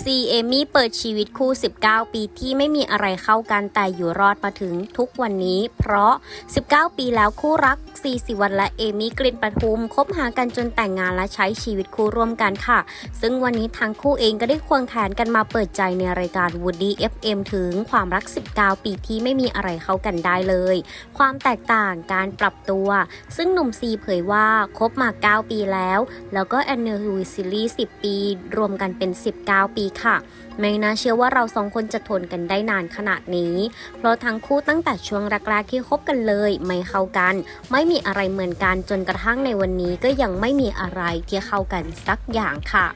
ซีเอมี่เปิดชีวิตคู่ 19 ปีที่ไม่มีอะไรเข้ากันแต่อยู่รอดมาถึงทุกวันนี้ เพราะ 19 ปีแล้วคู่รักซีสิวันและเอมี่กลิ่นปทุมคบหากันจนแต่งงานและใช้ชีวิตคู่ร่วมกันค่ะ ซึ่งวันนี้ทั้งคู่เองก็ได้ควงแขนกันมาเปิดใจในรายการ Woody FM ถึงความรัก 19 ปีที่ไม่มีอะไรเข้ากันได้เลย ความแตกต่างการปรับตัว ซึ่งหนุ่มซีเผยว่าคบมา 9 ปีแล้ว แล้วก็ anniversary 10 ปี รวมกันเป็น 19 ปีค่ะ ไม่น่าเชื่อว่าเราสองคนจะทนกันได้นานขนาดนี้ เพราะทั้งคู่ตั้งแต่ช่วงแรกๆที่คบกันเลย ไม่เข้ากัน ไม่มีอะไรเหมือนกันจนกระทั่งในวันนี้ก็ยังไม่มีอะไรที่เข้ากันสักอย่างค่ะ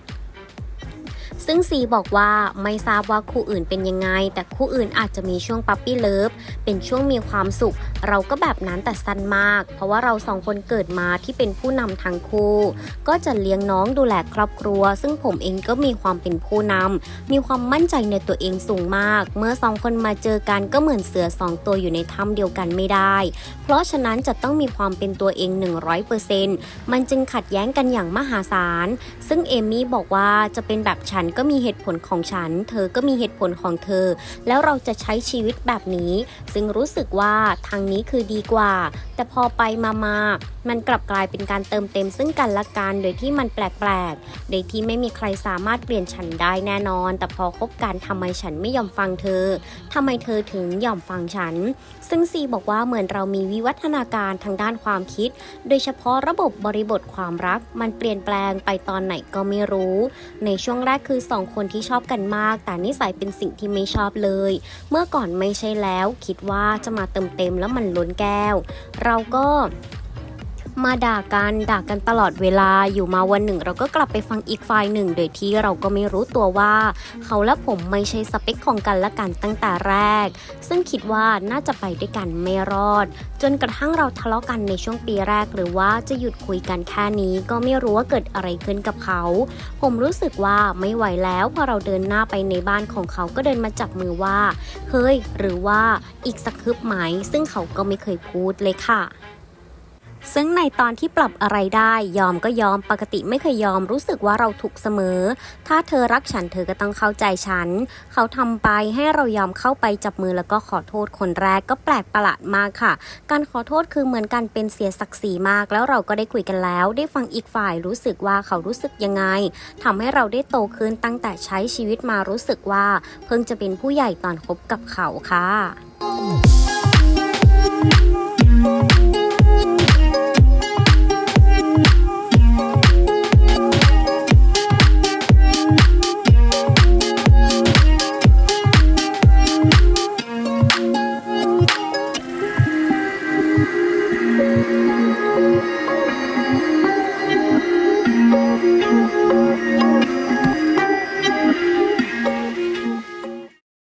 ซึ่งซีบอกว่าไม่ทราบว่าคู่อื่นเป็นยังไง แต่คู่อื่นอาจจะมีช่วงปั๊ปปี้เลิฟเป็นช่วงมีความสุข เราก็แบบนั้นแต่สั้นมาก เพราะว่าเราสองคนเกิดมาที่เป็นผู้นำทั้งคู่ ก็จะเลี้ยงน้องดูแลครอบครัว ซึ่งผมเองก็มีความเป็นผู้นำมีความมั่นใจในตัวเองสูงมาก เมื่อสองคนมาเจอกันก็เหมือนเสือสองตัวอยู่ในถ้ำเดียวกันไม่ได้ เพราะฉะนั้นจะต้องมีความเป็นตัวเอง 100%มันจึงขัดแย้งกันอย่างมหาศาล ซึ่งเอมี่บอกว่าจะเป็นแบบฉันก็มีเหตุผลของฉัน เธอก็มีเหตุผลของเธอ แล้วเราจะใช้ชีวิตแบบนี้ ซึ่งรู้สึกว่าทางนี้คือดีกว่า แต่พอไปมามามันกลับกลายเป็นการเติมเต็มซึ่งกันและกันโดยที่มันแปลกๆ โดยที่ไม่มีใครสามารถเปลี่ยนฉันได้แน่นอน แต่พอคบกันทำไมฉันไม่ยอมฟังเธอทำไมเธอถึงยอมฟังฉัน ซึ่งซีบอกว่าเหมือนเรามีวิวัฒนาการทางด้านความคิด โดยเฉพาะระบบบริบทความรัก มันเปลี่ยนแปลงไปตอนไหนก็ไม่รู้ ในช่วงแรกคือสองคนที่ชอบกันมาก แต่นิสัยเป็นสิ่งที่ไม่ชอบเลย เมื่อก่อนไม่ใช่แล้ว คิดว่าจะมาเติมเต็มแล้วมันล้นแก้ว เราก็ มาด่ากันด่ากันตลอดเวลาอยู่มาวันหนึ่ง เราก็กลับไปฟังอีกฝ่ายหนึ่ง โดยที่เราก็ไม่รู้ตัวว่า เขาและผมไม่ใช่สเปคของกันและกันตั้งแต่แรก ซึ่งคิดว่าน่าจะไปด้วยกันไม่รอด จนกระทั่งเราทะเลาะกันในช่วงปีแรก หรือว่าจะหยุดคุยกันแค่นี้ก็ไม่รู้ว่าเกิดอะไรขึ้นกับเขา ผมรู้สึกว่าไม่ไหวแล้วพอเราเดินหน้าไปในบ้านของเขาก็เดินมาจับมือว่า เฮ้ย หรือว่าอีกสักฮึบไหมซึ่งเขาก็ไม่เคยพูดเลยค่ะ ซึ่งในตอนที่ปรับอะไรได้ยอมก็ยอมปกติไม่เคยยอมรู้สึกว่าเราถูกเสมอ ถ้าเธอรักฉันเธอก็ต้องเข้าใจฉัน เขาทำไปให้เรายอมเข้าไปจับมือแล้วก็ขอโทษคนแรกก็แปลกประหลาดมากค่ะ การขอโทษคือเหมือนกันเป็นเสียศักดิ์ศรีมาก แล้วเราก็ได้คุยกันแล้ว ได้ฟังอีกฝ่ายรู้สึกว่าเขารู้สึกยังไง ทำให้เราได้โตขึ้นตั้งแต่ใช้ชีวิตมารู้สึกว่า เพิ่งจะเป็นผู้ใหญ่ตอนคบกับเขาค่ะ